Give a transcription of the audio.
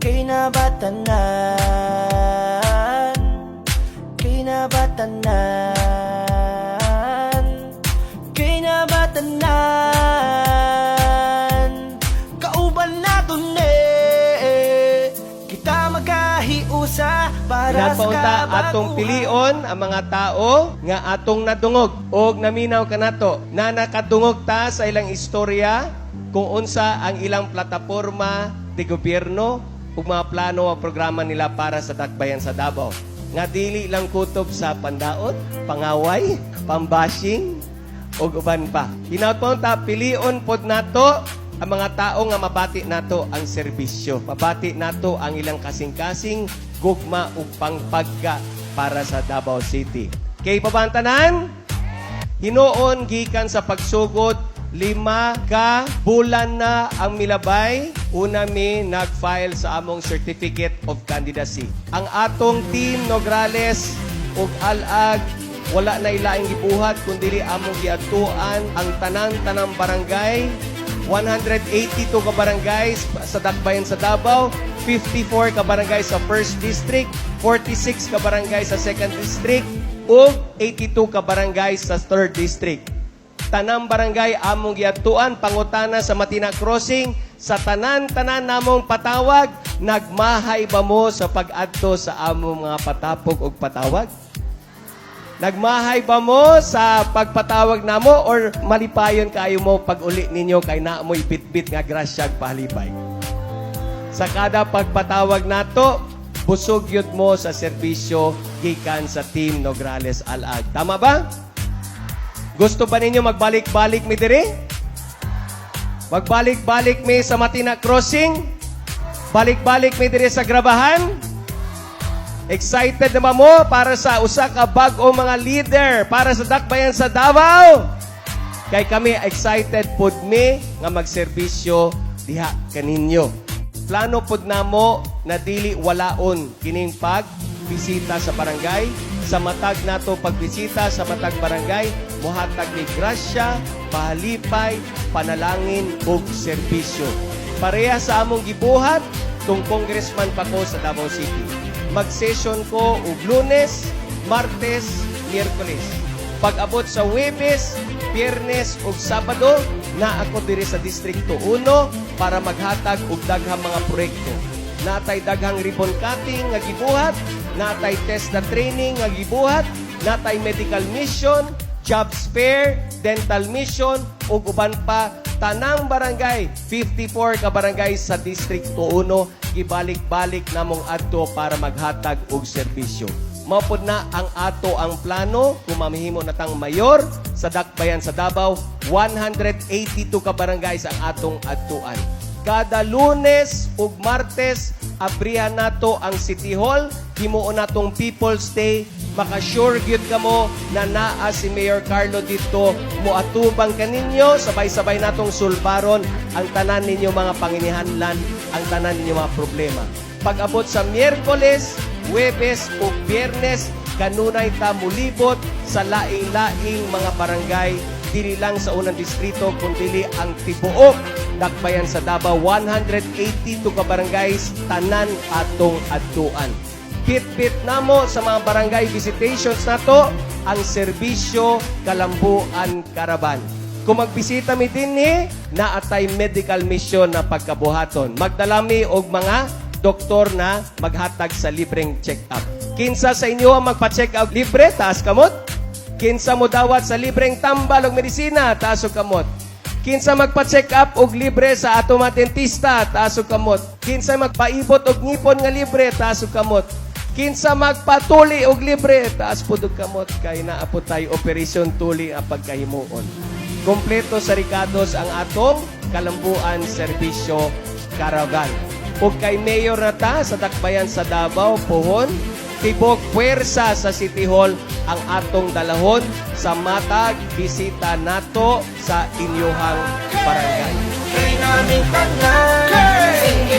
Kinabatanan Kinabatanan Kinabatanan Kauban nato eh. Kita magkahiusa para sa Napaunta atong kabaguhan. pilion ang mga tao nga atong nadungog. Og naminaw kanato na nakadungog ta sa ilang istorya kung unsa ang ilang plataporma de gobyerno ug mga plano o programa nila para sa dakbayan sa Davao. Nga dili lang kutob sa pandaot, pangaway, pambashing, o uban pa. Hinaut ta pilion pod nato ang mga tao nga mabati nato ang serbisyo. Mabati nato ang ilang kasing-kasing gugma ug pangpagka para sa Davao City. Kay pabantanan, Hinoon gikan sa pagsugod lima ka bulan na ang milabay una mi nag-file sa among certificate of candidacy. Ang atong team Nograles ug Alag wala na ilaing gibuhat kundi among giadtuan ang tanan-tanang barangay 182 ka barangay sa Dakbayan sa Davao, 54 ka barangay sa 1st District, 46 ka barangay sa 2nd District, ug 82 ka barangay sa 3rd District. Tanang barangay among giadtuan pangutana sa Matina Crossing sa tanan-tanan namong patawag nagmahay ba mo sa pag-adto sa among mga patapog ug patawag? Nagmahay ba mo sa pagpatawag namo or malipayon kayo mo pag uli ninyo kay na mo'y bitbit nga grasya ug pahalipay? Sa kada pagpatawag nato, busog yun mo sa serbisyo gikan sa Team Nograles Alag. Tama ba? Gusto ba ninyo magbalik-balik mi diri? Magbalik-balik mi sa Matina Crossing? Balik-balik mi diri sa Grabahan? Excited naman mo para sa usa ka bag-o mga leader para sa Dakbayan sa Davao? Kay kami excited pud mi nga magserbisyo diha kaninyo. Plano pud namo na dili walaon kining pag bisita sa barangay. Sa matag nato pagbisita sa matag barangay, muhatag ni grasya, pahalipay, panalangin ug serbisyo. Pareha sa among gibuhat tung congressman pa ko sa Davao City. Mag-session ko og Lunes, Martes, Miyerkules. Pag-abot sa Webes, Biyernes ug Sabado, na ako diri sa Distrito 1 para maghatag og daghang mga proyekto. Natay daghang ribbon cutting nga gibuhat, natay test na training nga gibuhat, natay medical mission, jobs fair, dental mission, ug uban pa tanang barangay, 54 ka barangay sa Distrito 1, gibalik-balik namong adto para maghatag og serbisyo. Maupod na ang ato ang plano kung mamihimo na tang mayor sa Dakbayan sa Davao, 182 ka barangay sa atong adtuan. Kada lunes ug martes, abrihan nato ang City Hall, himuon natong People's Day, makasure gyud kamo na naa si Mayor Carlo dito. Moatubang kaninyo sabay-sabay natong sulbaron. Ang tanan ninyo mga panginihanlan ang tanan ninyo mga problema. Pag-abot sa Miyerkules, Huwebes ug Biyernes kanunay ta mulibot sa laing-laing mga barangay dili lang sa unang distrito kundi ang tibuok dakbayan sa Davao 182 ka barangays tanan atong adtuan Pit-pit namo sa mga barangay visitations nato ang serbisyo Kalambuan Karaban. Kung magbisita mi dinhi, naatay medical mission na pagkabuhaton. Magdalami og mga doktor na maghatag sa libreng check-up. Kinsa sa inyo ang magpa-check up libre, taas kamot? Kinsa mo dawat sa libreng tambal og medisina, taas og kamot? Kinsa magpa-check up og libre sa ato mga dentista, taas og kamot? Kinsa magpaibot og ngipon nga libre, taas og kamot? Kinsa magpatuli og libre, taas po og kamot kay naa po tayo operasyon tuli ang pagkahimuon. Kompleto sa Ricados ang atong kalambuan serbisyo Caravan. Ug kay Mayor na ta sa Dakbayan sa Davao, Puhon, tibok puwersa sa City Hall ang atong dalahon sa matag bisita nato sa inyuhang barangay. Tanan Sige